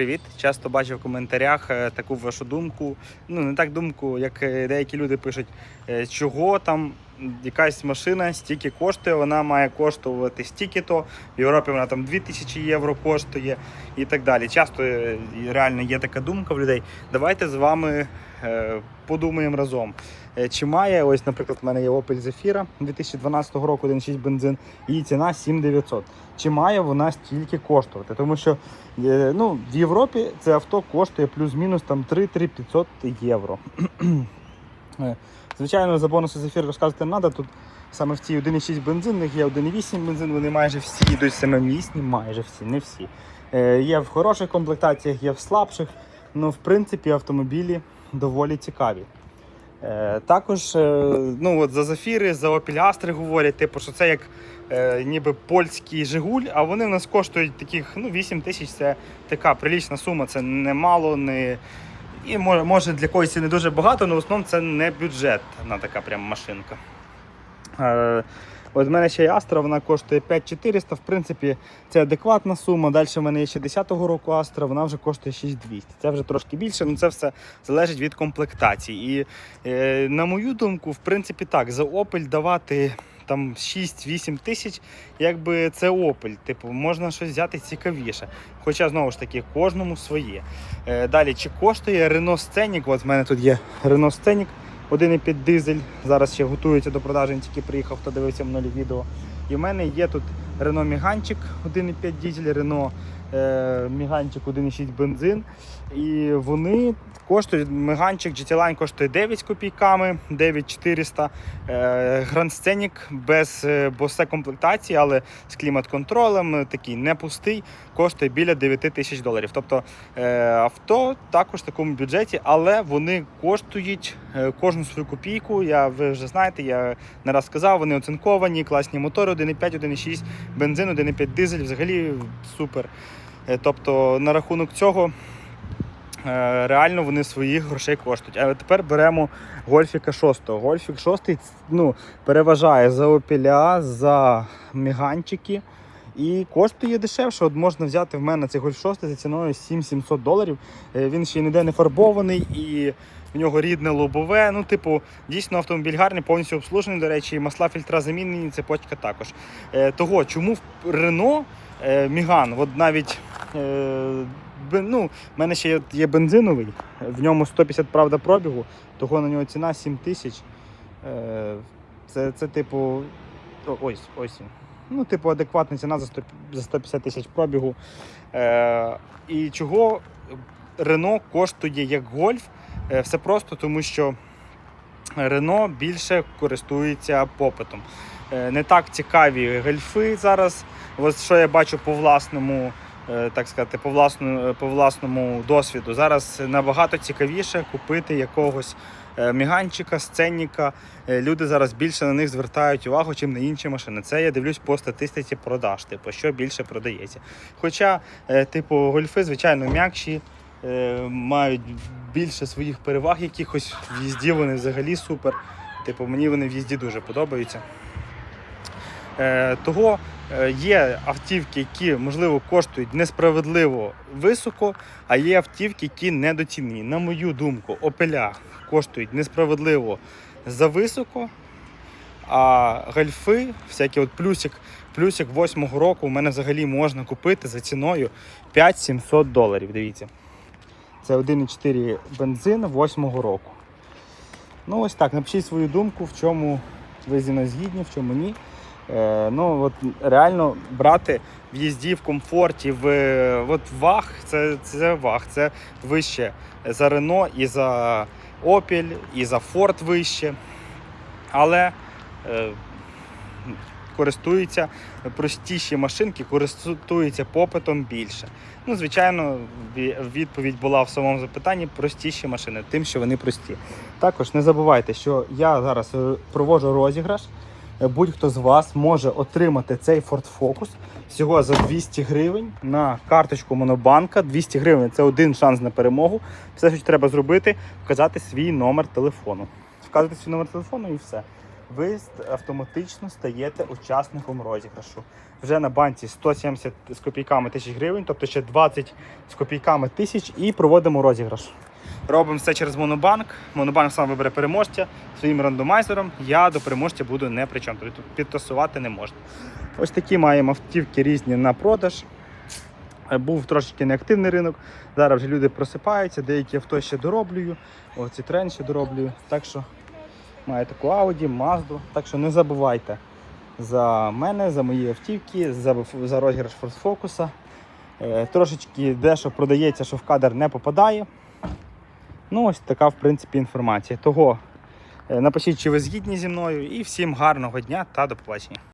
Привіт! Часто бачив в коментарях е, таку вашу думку. Ну не так думку, як е, деякі люди пишуть, е, чого там якась машина стільки коштує, вона має коштувати стільки-то. В Європі вона там 2000 євро коштує і так далі. Часто е, реально є така думка в людей. Давайте з вами е, подумаємо разом. Е, Чи має, ось, наприклад, в мене є Opel Zafira 2012 року 1.6 бензин, її ціна 7900. Чи має вона стільки коштувати? Тому що Ну, в Європі це авто коштує плюс-мінус там 3-3 євро. Звичайно, за бонуси з ефір розказувати не треба. Тут саме в цій 1,6 бензинних є 1,8 бензин, вони майже всі йдуть семимісні, майже всі, не всі. Е, Є в хороших комплектаціях, є в слабших. Ну, в принципі, автомобілі доволі цікаві. Е, також е, ну, от за Зафіри, за Astra говорять, типу, що це як е, ніби польський Жигуль, а вони в нас коштують таких ну, 8 тисяч це така прилічна сума, це не мало, не. І може, може для когось і не дуже багато, але в основному це не бюджетна така прям машинка. Е, От в мене ще є Astra, вона коштує 5400. В принципі, це адекватна сума. Далі в мене є ще 10-го року Astra, вона вже коштує 6200. Це вже трошки більше, але це все залежить від комплектації. І е, на мою думку, в принципі, так, за Opel давати там 6-8 тисяч, якби це Opel. Типу, можна щось взяти цікавіше. Хоча, знову ж таки, кожному своє. Е, далі, чи коштує Renault Scenic? От в мене тут є Renault Scenic 1,5 дизель. Зараз ще готується до продажі, він тільки приїхав, хто дивився минулі відео. І в мене є тут Renault Міганчик 1,5 дизель, Renault Міганчик 1,6 бензин. І вони коштують, Меганчик GT Line коштує 9 копійками, 9400. Е, Grand Scenic без е, босе комплектації, але з клімат-контролем, е, такий не пустий, коштує біля 9 тисяч доларів. Тобто е, авто також в такому бюджеті, але вони коштують е, кожну свою копійку. Я, ви вже знаєте, я не раз сказав, вони оцинковані, класні мотори 1,5, 1,6, бензин, 1,5 дизель, взагалі супер. Е, Тобто на рахунок цього е, реально вони своїх грошей коштують. А тепер беремо Гольфіка 6. Гольфік 6 ну, переважає за опіля, за міганчики. І коштує дешевше. От можна взяти в мене цей Гольф 6 за ціною 7700 доларів. Е, Він ще ніде не фарбований і в нього рідне лобове. Ну, типу, дійсно автомобіль гарний, повністю обслужений. До речі, масла фільтра замінені, цепочка також. Того, чому в Рено Міган, от навіть ну, в мене ще є- є бензиновий, в ньому 150 правда пробігу, того на нього ціна 7 тисяч. Е, це, це типу. Ось, ось. Ну, типу, адекватна ціна за 100 за 150 тисяч пробігу. Е, і чого Рено коштує як гольф? Е, все просто тому, що Рено більше користується попитом. Е, не так цікаві гольфи зараз. Ось що я бачу по власному, е, так сказати, по власному, по власному досвіду. Зараз набагато цікавіше купити якогось е, міганчика, сценника. Е, Люди зараз більше на них звертають увагу, чим на інші машини. Це я дивлюсь по статистиці продаж, типу, що більше продається. Хоча, е, типу, гольфи, звичайно, м'якші. е, Мають більше своїх переваг якихось в їзді вони взагалі супер. Типу, мені вони в їзді дуже подобаються. Е, того е, є автівки, які, можливо, коштують несправедливо високо, а є автівки, які недоцінені. На мою думку, опеля коштують несправедливо зависоко, а гольфи, всякі от плюсик, плюсик 8-го року у мене взагалі можна купити за ціною 5700 доларів. Дивіться. Це 1,4 бензин 8-го року. Ну, ось так. Напишіть свою думку, в чому ви зі мною згідні, в чому ні. Е, ну, от реально брати в їзді, в комфорті, в от ваг, це, це ваг, це вище за Renault і за Opel, і за Ford вище. Але е, користуються простіші машинки, користуються попитом більше. Ну, звичайно, відповідь була в самому запитанні простіші машини, тим, що вони прості. Також не забувайте, що я зараз е, проводжу розіграш. Будь-хто з вас може отримати цей Ford Focus всього за 200 гривень на карточку Монобанка. 200 гривень це один шанс на перемогу. Все, що треба зробити, вказати свій номер телефону. Вказати свій номер телефону і все. ви автоматично стаєте учасником розіграшу. Вже на банці 170 з копійками тисяч гривень, тобто ще 20 з копійками тисяч, і проводимо розіграш. Робимо все через Монобанк. Монобанк сам вибере переможця своїм рандомайзером. Я до переможця буду не при чому, тобто підтасувати не можна. Ось такі маємо автівки різні на продаж. Е, Був трошки неактивний ринок. Зараз вже люди просипаються, деякі авто ще дороблюю. Оці трен ще дороблюю. Так що маю таку Audi, Mazda. Так що не забувайте за мене, за мої автівки, за, за розіграш Focus. Е, Трошечки дещо продається, що в кадр не попадає. Ну, ось така, в принципі, інформація. Того е, напишіть, чи ви згідні зі мною, і всім гарного дня та до побачення.